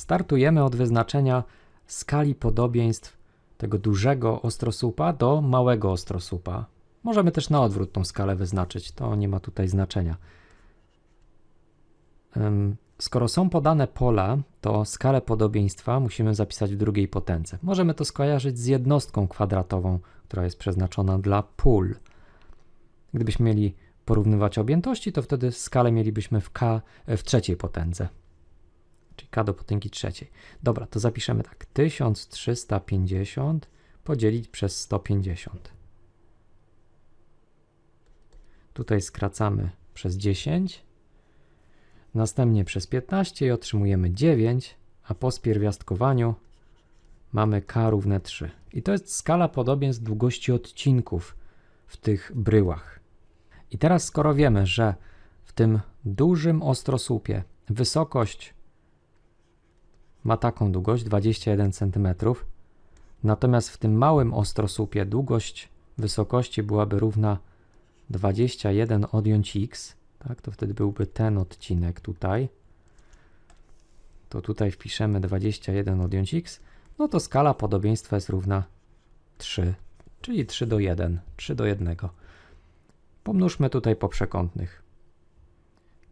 Startujemy od wyznaczenia skali podobieństw tego dużego ostrosłupa do małego ostrosłupa. Możemy też na odwrót tą skalę wyznaczyć, to nie ma tutaj znaczenia. Skoro są podane pola, to skalę podobieństwa musimy zapisać w drugiej potędze. Możemy to skojarzyć z jednostką kwadratową, która jest przeznaczona dla pól. Gdybyśmy mieli porównywać objętości, to wtedy skalę mielibyśmy w k w trzeciej potędze, czyli k do potęgi trzeciej. Dobra, to zapiszemy tak: 1350 podzielić przez 150. Tutaj skracamy przez 10, następnie przez 15 i otrzymujemy 9, a po spierwiastkowaniu mamy k równe 3. I to jest skala podobieństw długości odcinków w tych bryłach. I teraz, skoro wiemy, że w tym dużym ostrosłupie wysokość ma taką długość 21 cm, natomiast w tym małym ostrosłupie długość wysokości byłaby równa 21 odjąć x, tak, to wtedy byłby ten odcinek tutaj. To tutaj wpiszemy 21 odjąć x, no to skala podobieństwa jest równa 3, czyli 3 do 1, 3 do 1. Pomnóżmy tutaj po przekątnych.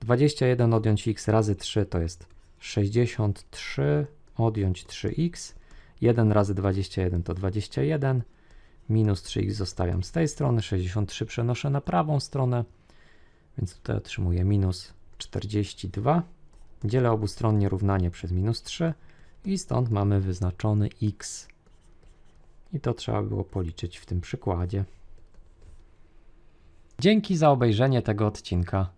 21 odjąć x razy 3 to jest 63 odjąć 3x. 1 razy 21 to 21. Minus 3x zostawiam z tej strony. 63 przenoszę na prawą stronę. Więc tutaj otrzymuję minus 42. Dzielę obustronnie równanie przez minus 3 i stąd mamy wyznaczony x. I to trzeba było policzyć w tym przykładzie. Dzięki za obejrzenie tego odcinka.